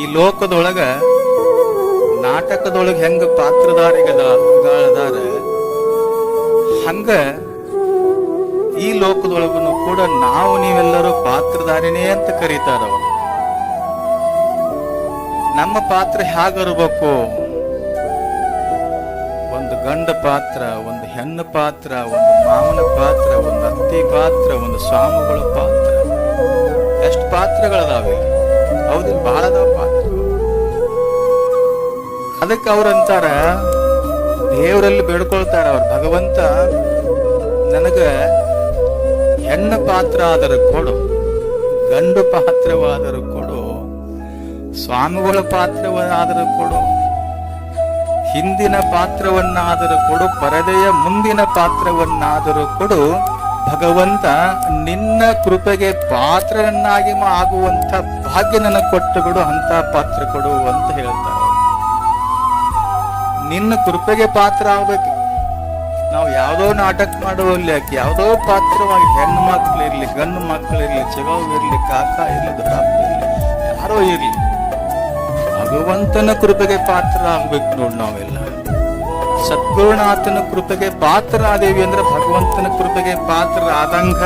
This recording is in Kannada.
ಈ ಲೋಕದೊಳಗ ನಾಟಕದೊಳಗ ಹೆಂಗ ಪಾತ್ರಧಾರಿಗಳದಾರ, ಹಂಗ ಈ ಲೋಕದೊಳಗೂ ಕೂಡ ನಾವು ನೀವೆಲ್ಲರೂ ಪಾತ್ರಧಾರಿನೇ ಅಂತ ಕರೀತಾರ. ನಮ್ಮ ಪಾತ್ರ ಹೇಗಿರ್ಬೇಕು? ಒಂದು ಗಂಡ ಪಾತ್ರ, ಒಂದು ಹೆಣ್ಣು ಪಾತ್ರ, ಒಂದು ಮಾವನ ಪಾತ್ರ, ಒಂದು ಅತ್ತಿ ಪಾತ್ರ, ಒಂದು ಸ್ವಾಮಿಗಳ ಪಾತ್ರ. ಎಷ್ಟು ಪಾತ್ರಗಳದಾವೆ? ಹೌದಿಲ್ಲ ಬಹಳ ಪಾತ್ರ ಅದಕ್ಕೆ ಅವ್ರಂತಾರ ದೇವರಲ್ಲಿ ಬೇಡ್ಕೊಳ್ತಾರ ಅವ್ರು. ಭಗವಂತ ನನಗ ಹೆಣ್ಣು ಪಾತ್ರ ಆದರೂ ಕೊಡು, ಗಂಡು ಪಾತ್ರವಾದರೂ ಕೊಡು, ಸ್ವಾಮಿಗಳ ಪಾತ್ರವಾದರೂ ಕೊಡು, ಹಿಂದಿನ ಪಾತ್ರವನ್ನಾದರೂ ಕೊಡು, ಪರದೆಯ ಮುಂದಿನ ಪಾತ್ರವನ್ನಾದರೂ ಕೊಡು ಭಗವಂತ ನಿನ್ನ ಕೃಪೆಗೆ ಪಾತ್ರನನ್ನಾಗಿ ಆಗುವಂತ ಭಾಗ್ಯ ನನಗೆ ಕೊಟ್ಟು ಕೊಡು, ಅಂತ ಪಾತ್ರ ಕೊಡು ಅಂತ ಹೇಳ್ತಾರೆ ನಿನ್ನ ಕೃಪೆಗೆ ಪಾತ್ರ ಆಗ್ಬೇಕು. ನಾವು ಯಾವುದೋ ನಾಟಕ ಮಾಡುವಲ್ಲಿ ಯಾಕೆ ಯಾವುದೋ ಪಾತ್ರವಾಗಿ ಹೆಣ್ಣು ಮಕ್ಳು ಇರ್ಲಿ, ಗಂಡು ಮಕ್ಳು ಇರ್ಲಿ, ಕಾಕ ಇರ್ಲಿ, ದೊಡ್ಡಪ್ಪ ಇರ್ಲಿ, ಯಾರೋ ಇರಲಿ. ಭಗವಂತನ ಕೃಪೆಗೆ ಪಾತ್ರ ಆಗ್ಬೇಕು ನೋಡಿ ನಾವೆಲ್ಲ. ಸದ್ಗುರುನಾಥನ ಕೃಪೆಗೆ ಪಾತ್ರರಾದೇವಿ ಅಂದ್ರೆ ಭಗವಂತನ ಕೃಪೆಗೆ ಪಾತ್ರ ಆದಂಗ